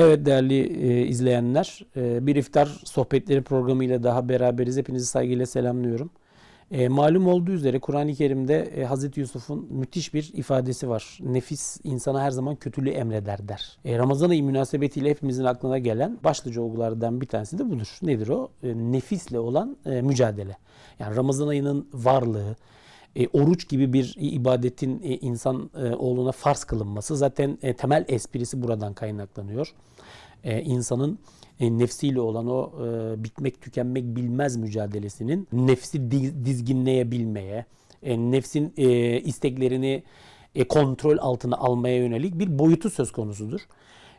Evet değerli e, izleyenler, e, bir iftar sohbetleri programıyla daha beraberiz. Hepinizi saygıyla selamlıyorum. E, malum olduğu üzere Kur'an-ı Kerim'de e, Hazreti Yusuf'un müthiş bir ifadesi var. Nefis insana her zaman kötülüğü emreder der. E, Ramazan ayı münasebetiyle hepimizin aklına gelen başlıca olgulardan bir tanesi de budur. Nedir o? E, nefisle olan e, mücadele. Yani Ramazan ayının varlığı, e, oruç gibi bir ibadetin e, insan e, oğluna farz kılınması zaten e, temel esprisi buradan kaynaklanıyor. E, insanın e, nefsiyle olan o e, bitmek tükenmek bilmez mücadelesinin nefsi diz, dizginleyebilmeye, e, nefsin e, isteklerini e, kontrol altına almaya yönelik bir boyutu söz konusudur.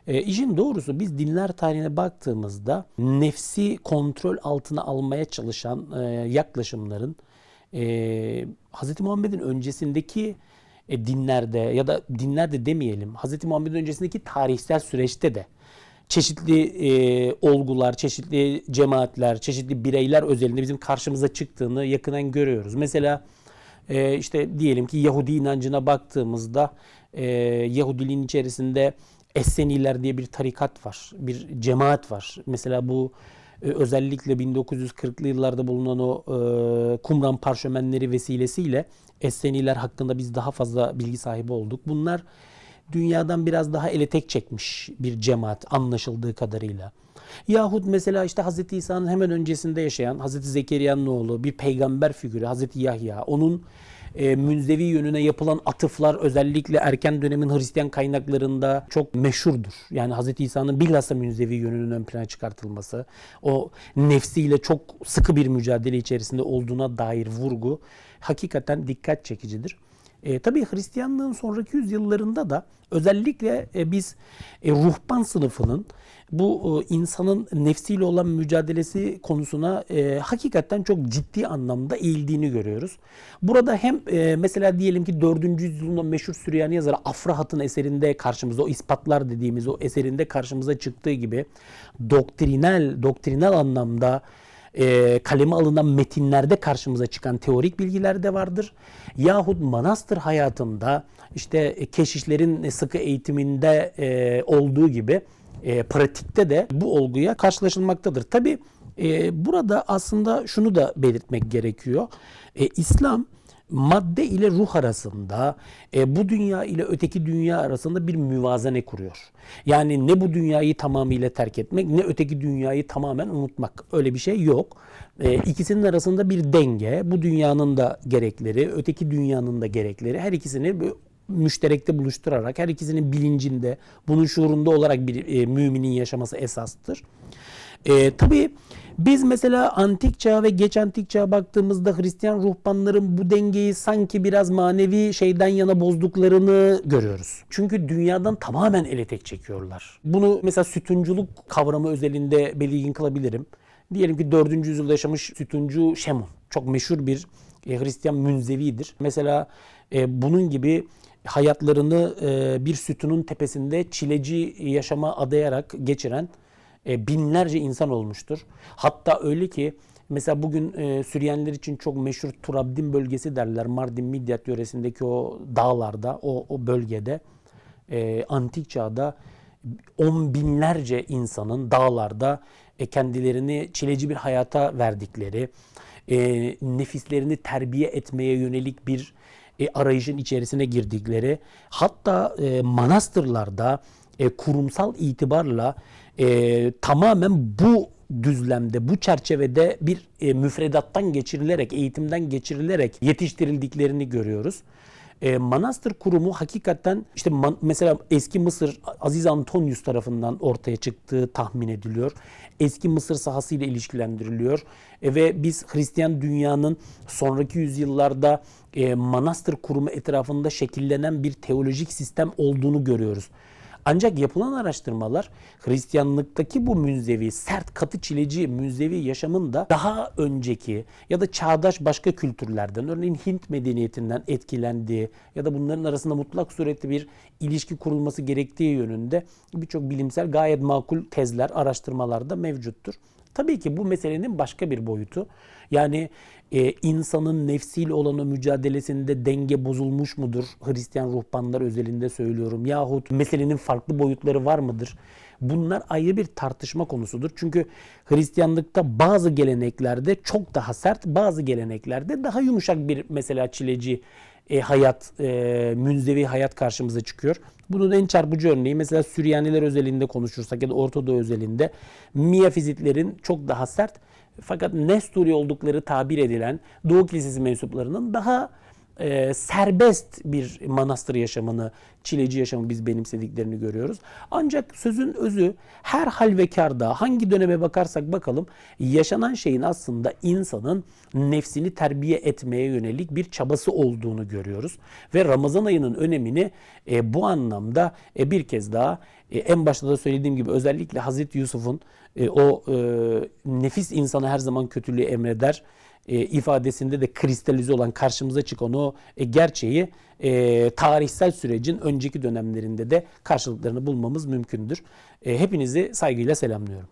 E, işin doğrusu biz dinler tarihine baktığımızda nefsi kontrol altına almaya çalışan e, yaklaşımların e, Hz. Muhammed'in öncesindeki e, dinlerde ya da dinlerde demeyelim Hz. Muhammed'in öncesindeki tarihsel süreçte de çeşitli e, olgular, çeşitli cemaatler, çeşitli bireyler özelinde bizim karşımıza çıktığını yakından görüyoruz. Mesela e, işte diyelim ki Yahudi inancına baktığımızda e, Yahudiliğin içerisinde Esseniler diye bir tarikat var, bir cemaat var. Mesela bu e, özellikle 1940'lı yıllarda bulunan o e, Kumran parşömenleri vesilesiyle Esseniler hakkında biz daha fazla bilgi sahibi olduk. Bunlar dünyadan biraz daha ele tek çekmiş bir cemaat anlaşıldığı kadarıyla. Yahut mesela işte Hz. İsa'nın hemen öncesinde yaşayan Hz. Zekeriya'nın oğlu bir peygamber figürü Hz. Yahya. Onun e, münzevi yönüne yapılan atıflar özellikle erken dönemin Hristiyan kaynaklarında çok meşhurdur. Yani Hz. İsa'nın bilhassa münzevi yönünün ön plana çıkartılması, o nefsiyle çok sıkı bir mücadele içerisinde olduğuna dair vurgu hakikaten dikkat çekicidir. E, tabii Hristiyanlığın sonraki yüzyıllarında da özellikle e, biz e, ruhban sınıfının bu e, insanın nefsiyle olan mücadelesi konusuna e, hakikaten çok ciddi anlamda eğildiğini görüyoruz. Burada hem e, mesela diyelim ki 4. yüzyılın meşhur Süryani yazarı Afrahat'ın eserinde karşımıza o ispatlar dediğimiz o eserinde karşımıza çıktığı gibi doktrinal doktrinal anlamda e, kaleme alınan metinlerde karşımıza çıkan teorik bilgiler de vardır. Yahut manastır hayatında işte e, keşişlerin sıkı eğitiminde e, olduğu gibi e, pratikte de bu olguya karşılaşılmaktadır. Tabi e, burada aslında şunu da belirtmek gerekiyor. E, İslam madde ile ruh arasında, e, bu dünya ile öteki dünya arasında bir müvazene kuruyor. Yani ne bu dünyayı tamamıyla terk etmek ne öteki dünyayı tamamen unutmak. Öyle bir şey yok. E, ikisinin arasında bir denge, bu dünyanın da gerekleri, öteki dünyanın da gerekleri her ikisini müşterekte buluşturarak her ikisinin bilincinde, bunun şuurunda olarak bir e, müminin yaşaması esastır. E, tabii biz mesela antik çağ ve geç antik çağa baktığımızda Hristiyan ruhbanların bu dengeyi sanki biraz manevi şeyden yana bozduklarını görüyoruz. Çünkü dünyadan tamamen ele tek çekiyorlar. Bunu mesela sütunculuk kavramı özelinde belirgin kılabilirim. Diyelim ki 4. yüzyılda yaşamış sütuncu Şemun. Çok meşhur bir e, Hristiyan münzevidir. Mesela e, bunun gibi hayatlarını e, bir sütunun tepesinde çileci yaşama adayarak geçiren e, binlerce insan olmuştur. Hatta öyle ki mesela bugün e, Süryaniler için çok meşhur Turabdin bölgesi derler. Mardin Midyat yöresindeki o dağlarda, o, o bölgede e, antik çağda on binlerce insanın dağlarda kendilerini çileci bir hayata verdikleri, nefislerini terbiye etmeye yönelik bir e, arayışın içerisine girdikleri, hatta e, manastırlarda e, kurumsal itibarla e, tamamen bu düzlemde, bu çerçevede bir e, müfredattan geçirilerek, eğitimden geçirilerek yetiştirildiklerini görüyoruz. E, manastır kurumu hakikaten işte man, mesela eski Mısır Aziz Antonius tarafından ortaya çıktığı tahmin ediliyor. Eski Mısır sahasıyla ilişkilendiriliyor. E, ve biz Hristiyan dünyanın sonraki yüzyıllarda e, manastır kurumu etrafında şekillenen bir teolojik sistem olduğunu görüyoruz. Ancak yapılan araştırmalar Hristiyanlıktaki bu münzevi, sert katı çileci münzevi yaşamın da daha önceki ya da çağdaş başka kültürlerden, örneğin Hint medeniyetinden etkilendiği ya da bunların arasında mutlak surette bir ilişki kurulması gerektiği yönünde birçok bilimsel gayet makul tezler, araştırmalar da mevcuttur. Tabii ki bu meselenin başka bir boyutu. Yani e, insanın nefsiyle olan mücadelesinde denge bozulmuş mudur? Hristiyan ruhbanlar özelinde söylüyorum. Yahut meselenin farklı boyutları var mıdır? Bunlar ayrı bir tartışma konusudur. Çünkü Hristiyanlıkta bazı geleneklerde çok daha sert, bazı geleneklerde daha yumuşak bir mesela çileci e, hayat, e, münzevi hayat karşımıza çıkıyor. Bunun en çarpıcı örneği mesela Süryaniler özelinde konuşursak ya da Ortadoğu özelinde Miyafizitlerin çok daha sert fakat Nesturi oldukları tabir edilen Doğu Kilisesi mensuplarının daha e, serbest bir manastır yaşamını, çileci yaşamı biz benimsediklerini görüyoruz. Ancak sözün özü her hal ve karda hangi döneme bakarsak bakalım yaşanan şeyin aslında insanın nefsini terbiye etmeye yönelik bir çabası olduğunu görüyoruz. Ve Ramazan ayının önemini e, bu anlamda e, bir kez daha e, en başta da söylediğim gibi özellikle Hazreti Yusuf'un e, o e, nefis insanı her zaman kötülüğü emreder e, ifadesinde de kristalize olan karşımıza çıkan o e, gerçeği e, tarihsel sürecin önceki dönemlerinde de karşılıklarını bulmamız mümkündür. E, hepinizi saygıyla selamlıyorum.